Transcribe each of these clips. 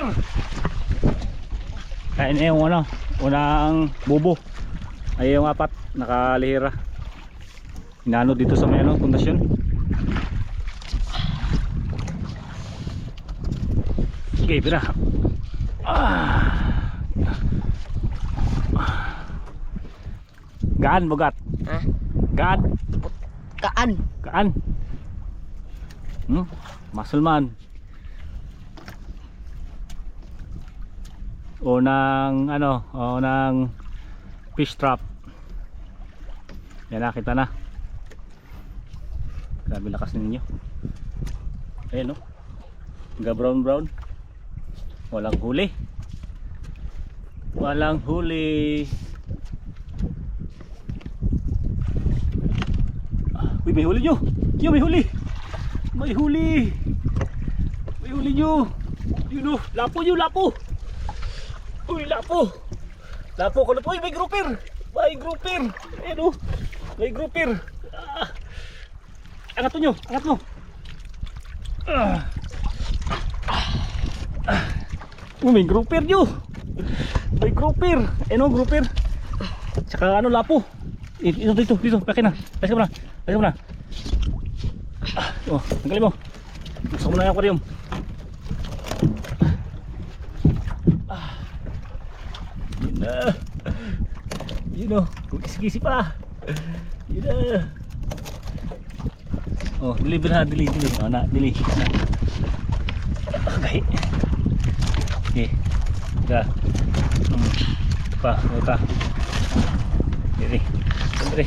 Pir. Kain na yung ano, unang bubo. Ay yung apat, nakalihira. Inano dito sa may ano, pundasyon. Okay, pira. Ah. Gaan, bugat. Ha? Gaan. Kaan. Kaan. Hmm? Masulman. Unang ano, unang fish trap. Yan nakita na. Grabe lakas ninyo. Ayan no. Hanggang brown brown. Walang huli. Walang huli. Uy, may huli nyo. Yo, may huli. May huli. May huli nyo. Yun o, lapo nyo, lapo. Uy, lapo. Lapo ko na po. Uy, may grouper. May grouper. Ayan o. May grouper. Ah. Angat nyo, angat mo. Ah. Ah. Oh, may grouper nyo. May grouper. Ayan o, grouper. Tsaka ano, lapo. Eh, Dito, dito. Pake na. Pake mo na. Pake mo na. Ah, oh, tanggalin mo. Gusto mo na yung aquarium. Ah. Yun na. Yun o. Kukis-kisi pa. Yun na. Oh, deliver na, dili, dili. Oh, na, dili. Na. Okay. Okay. Da. Hmm. Pa, ito. Dili. Dili.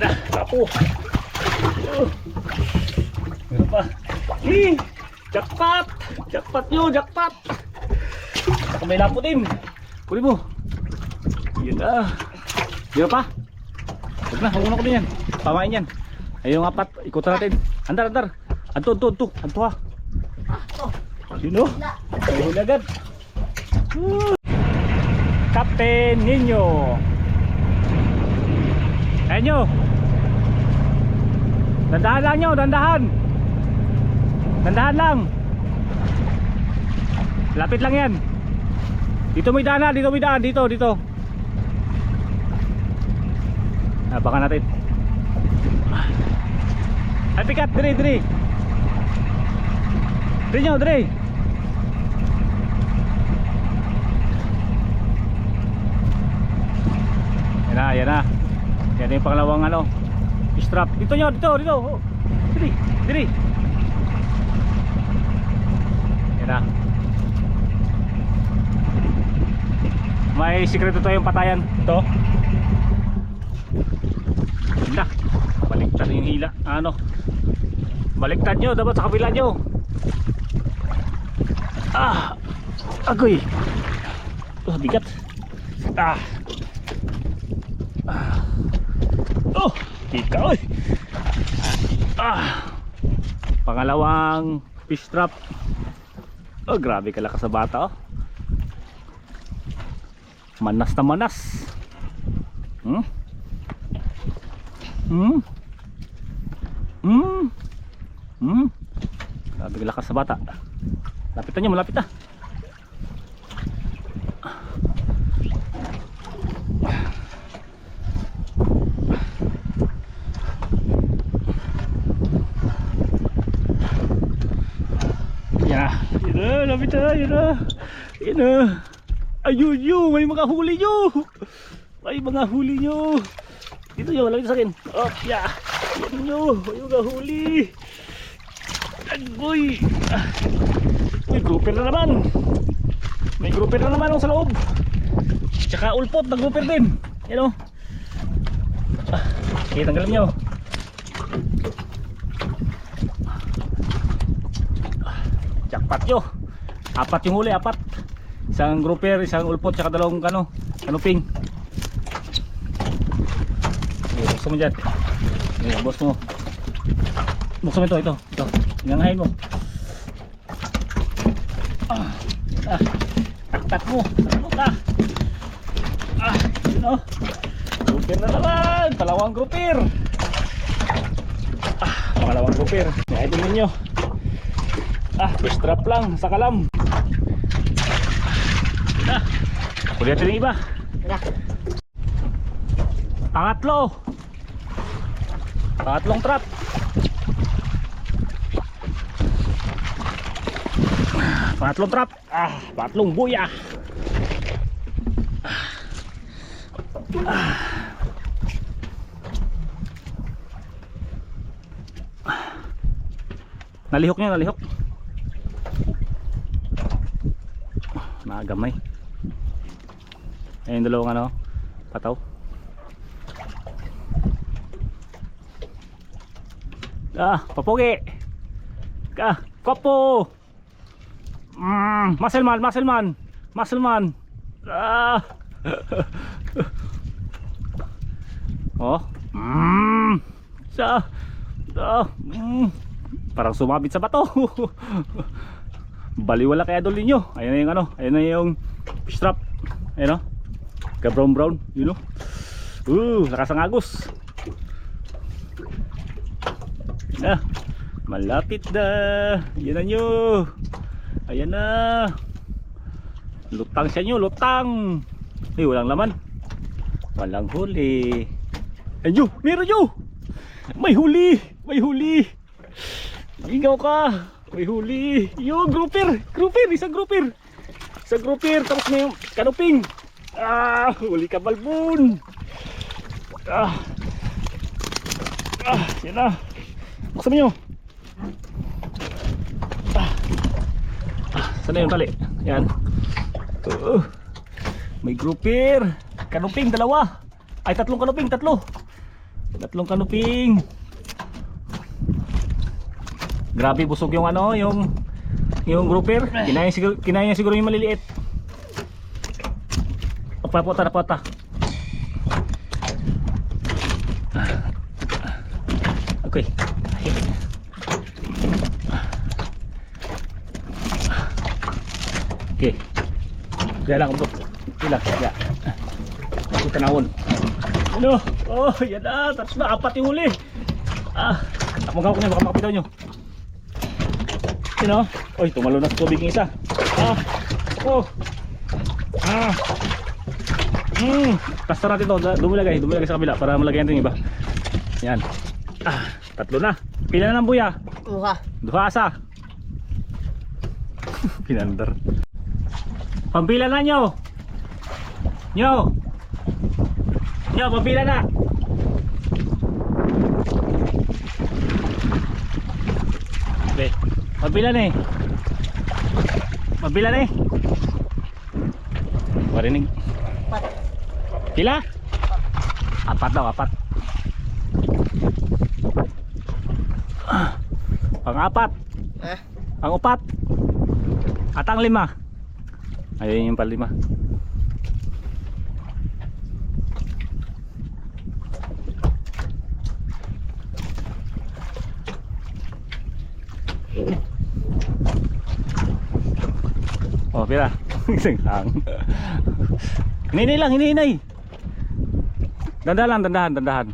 Nah, lapo. Oh. Meron pa. Eh, jackpot. Jackpot nyo, jackpot. Saka may lapo din. Puli mo. Yun na. Yun pa. Huwag na, huwag na ko din yan. Pamain yan. Ayun yung apat, ikutan natin. Andar, andar. Anto, anto, anto. Anto ha. Sino? Ay, huli agad. Captain Nino. Ayan nyo. Dandahan lang nyo, dandahan. Dandahan lang. Lapit lang yan. Dito may daan na, dito may daan, dito, dito. Abangan natin. Ay, pikat, dire, dire. Dire nyo, dire. Yan na, yan na. Yan yung pangalawang ano. Strap. Dito nyo, dito, dito. Oh. Diri, diri. Yan na. May sikreto to yung patayan. Ito. Ganda. Baliktad yung hila. Ano? Baliktad nyo. Dapat sa kabila nyo. Ah. Agoy. Oh, bigat. Ah. Oh, ikaw eh. Ah. Pangalawang fish trap. Oh, grabe ka lakas sa bata oh. Manas na manas. Hmm? Hmm? Hmm? Hmm? Ka lakas sa bata. Lapitan niyo, malapit na. Na. Yan na, lapit na, yan na. Yan na. Ayun yun, may mga huli nyo. May mga huli nyo. Dito nyo, lapit sa akin. Oh, yeah. Yan nyo, may mga huli. Agoy. Ah. May grouper na naman. May grouper na naman oh, sa loob. Tsaka ulpot, na grouper din. Yan o. Ah, sige, tanggalin nyo. jackpot nyo apat yung huli apat isang grouper isang ulpot tsaka dalawang kano kanuping okay, buksan mo dyan okay, boss mo buksan mo ito ito ito inangahin mo ah, ah taktak mo ano ka Ah, yun o. Grouper na naman. Palawang grouper. Ah, pangalawang grouper. Kaya ito ninyo. Ah, fish trap lang sa kalam. Ah, kulit natin yung iba. Wala. Pangatlo. Pangatlong trap. Pangatlong trap. Ah, pangatlong buya. Ah. Nalihok niya, nalihok. Nakagamay. Ayun dalawang ano, pataw. Ah, papogi. Ka, kopo. Mm, muscleman, muscleman. Muscleman. Ah. oh. Mm. Sa. Ah. Mm. Parang sumabit sa bato. Baliwala kaya dol ninyo. Ayun na yung ano, ayun na yung fish trap. Ayun no. Ka brown brown, you know. Uh, lakas ang agos. na. Malapit na. Yan na nyo. Ayan na. Lutang siya nyo lutang. Ay walang laman. Walang huli. Ayun meron nyo. May huli may huli. Ingaw ka. May huli. Yung grouper grouper isang grouper. Isang grouper tapos may kanuping ah huli ka balbon ah ah yan na Buksan mo nyo. Ah. Ah, Sana yung tali? Yan. Uh, may grouper. Kanuping, dalawa. Ay, tatlong kanuping, tatlo. Tatlong kanuping. Grabe busog yung ano, yung yung grouper. Kinaya siguro, kinaya siguro yung maliliit. Papota na pota. Okay. Okay. Kaya lang bro. Ilang, kaya. Ako tanawon. Ano? Oh, yan na. Tapos na, apat yung huli. Ah, magawa ko niya, baka makapitaw nyo. Sino? Oy, tumalo na sa tubig yung isa. Ah, oh. Ah. Hmm, tasta natin to. Dumulagay, dumulagay sa kabila para malagay natin yung iba. Yan. Ah, tatlo na. Pila na ng buya? Muha. Duha asa. Pinandar. Pampila na nyo. Nyo. Nyo, pampila na. Be, pampila na eh. Pampila na eh. Marinig. Pila? Apat daw, apat. Pang-apat. Ah. Pang-upat. At ang lima. Ayun yung palima. Oh, pira. Isang hang. Hinay lang, hinay. Dandahan lang, dandahan, dandahan.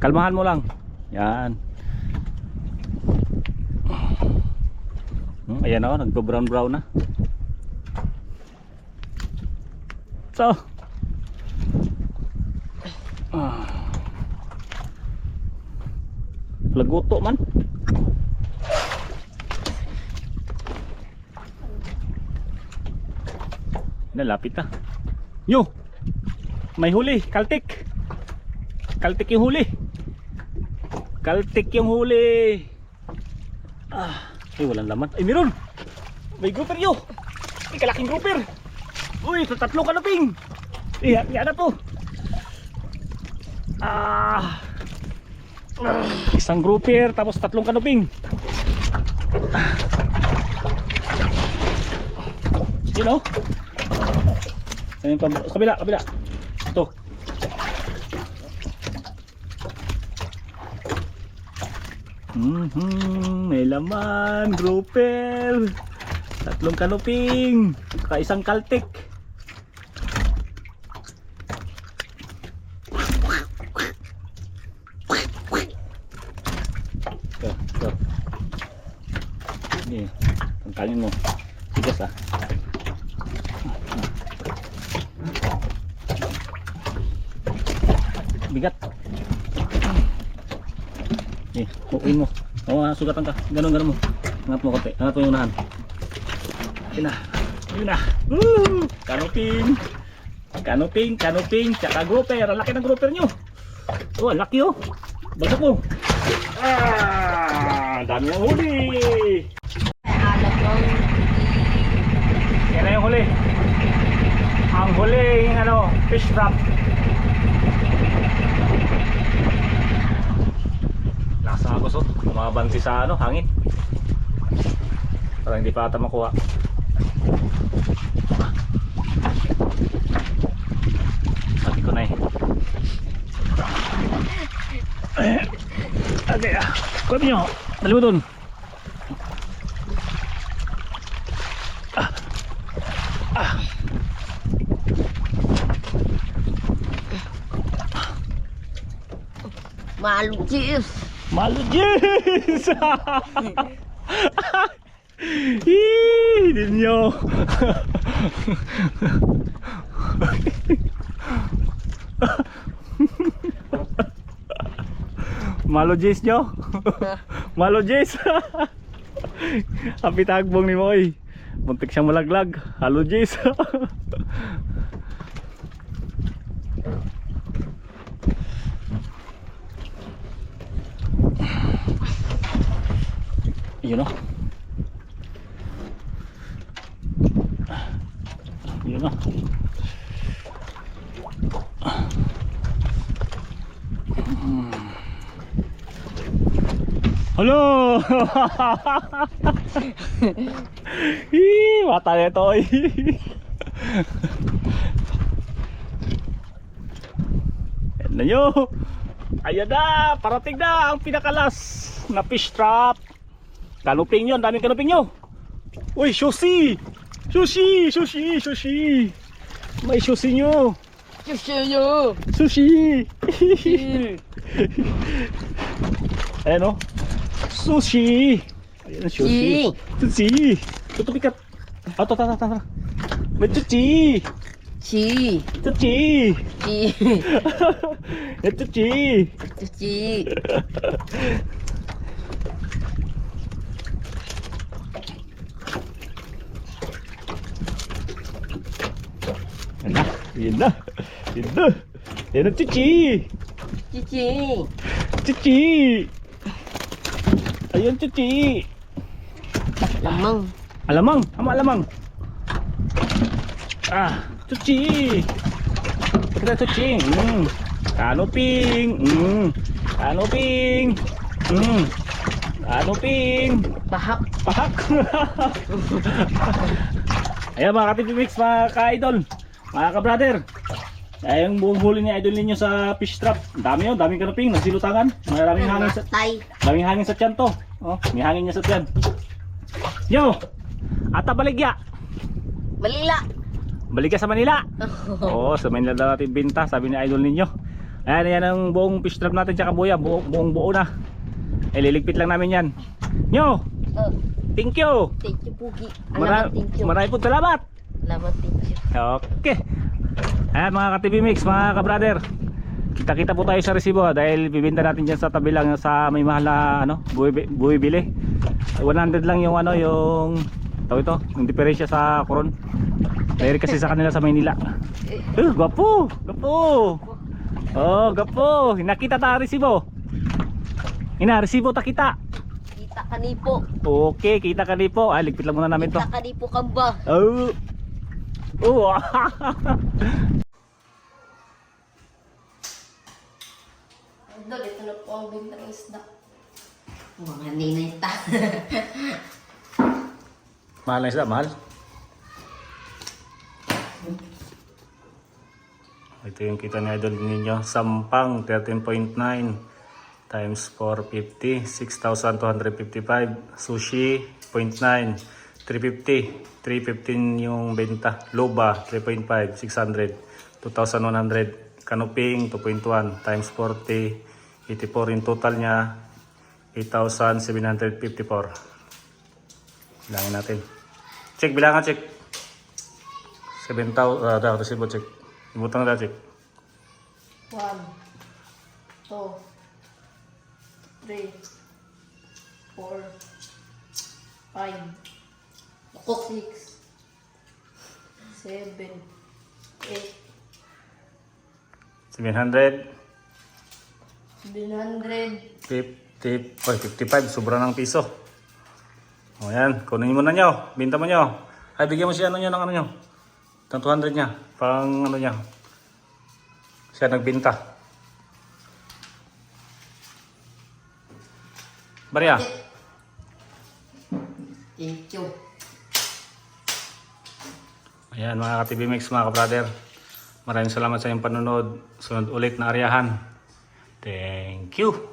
Kalmahan mo lang. Yan. Hmm, ayan o, nagbo-brown brown na. So. Ah. Laguto man. Nalapit na. Nyo! May huli, kaltik. Kaltik yung huli. Kaltik yung huli. Ah, ay walang laman. Ay meron. May grouper yo. May kalaking grouper. Uy, ito tatlo kanaping. Iya, iya na to. Ah. Ah, Isang grouper tapos tatlong kanuping. You know? Sa kabila, kabila. Ito. Mhm, may laman, grouper. Tatlong kanuping, ka isang kaltik. Hangin mo. Tigas ah. Bigat. Eh, hukuin mo. Oo, oh, sugatan ka. Ganun, ganun mo. Angat mo konti. Angat mo yung unahan. Yun na. Yun na. Woo! Kanuping. Kanuping, kanuping, tsaka grouper. Ang laki ng grouper nyo. Oh, ang laki oh. Bagsak mo. Ah, dami ang huli. Yan na yung huli. Ang huli yung ano, fish trap. Nasa agos oh. Umabanti sa ano, hangin. Parang hindi pa ata makuha. Sabi ko na eh. Okay, ah. Kuha nyo. Dali mo dun. malugis. Malugis! Hii, ninyo. Malugis nyo? Malugis! Happy tagbong ni Moy. Muntik siyang malaglag. Halugis. Yun o. Yun o. Hello! Hii, mata na ito eh. Yan na nyo. Ayan na, parating na ang pinakalas na fish trap. Kanuping yun, daming kanuping nyo. Uy, sushi! Sushi! Sushi! Sushi! May sushi nyo! Susuyo. Sushi! Ayan o. Sushi! Ayan, sushi. Sushi! Tutupi ka. Ah, to, tara, tara. May sushi! Chi. Sushi! Chi. May sushi! Chi. Ayan na, yun na. Yun na. Yan ang sushi! Chichi. Sushi! Ayan, sushi! Lamang. Alamang, ama alamang. Ah, cuci. Kita cuci. Hmm. Kanuping. Hmm. Kanuping. Hmm. Kanuping. Pahak. Pahak. Ayan mga ka-TV Mix, mga ka-idol, mga ka-brother. Ay, yung buong huli ni idol ninyo sa fish trap. Ang Dami yun, daming kanuping, nagsilutangan. Maraming hangin sa, Tay. daming hangin sa tiyan to. Oh, may hangin niya sa tiyan. Yo! Ata baligya! Malila. Balik ka sa Manila. Oo, sa Manila daw natin binta, sabi ni idol ninyo. Ayan, yan ang buong fish trap natin tsaka buya, buong, buong buo na. Eh, liligpit lang namin yan. Nyo, Oh, thank you. thank you, Pugi. Mara Alamat, thank you. marami po salamat. Thank you. Okay. Ayan mga ka-TV Mix, mga ka-brother. Kita-kita po tayo sa resibo dahil bibenta natin dyan sa tabi lang sa may mahal na ano, buwi, buwi bili. 100 lang yung ano, yung tawag ito, yung diferensya sa koron. Dahil kasi sa kanila sa Maynila. Eh, gwapo! Gwapo! Oh, gwapo! Nakita ta resibo. Ina, resibo ta kita. Kita ka ni po. Okay, kita ka po. Ay, ligpit lang muna namin to. Kita ka ni po kamba. Oh. Oh. Idol, ito na po ang bintang isda. Mga ninay ta. mahal na isda, mahal. Ito yung kita ni idol ninyo. Sampang 13.9 times 450. 6,255. Sushi 0.9. 350, 315 yung benta. Loba, 3.5, 600, 2,100. Canoping, 2.1 times 40, 84 yung total niya, 8,754. Bilangin natin. Check, bilangan, check. 7,000, ah, uh, daw, resibo, check. Ibutang na, check. 1, 2, 3, 4, 5, ako, six. Seven. Eight. 700. 700. Tip, tip. Oy, 55. Sobra ng piso. O yan. Kunin mo na nyo. Binta mo nyo. Ay, bigyan mo siya ano nyo ng ano nyo. Ng 200 niya. Pang ano niya. Siya nagbinta. Maria. Okay. Ayan mga ka-TV Mix, mga ka-brother. Maraming salamat sa inyong panonood. Sunod ulit na aryahan. Thank you.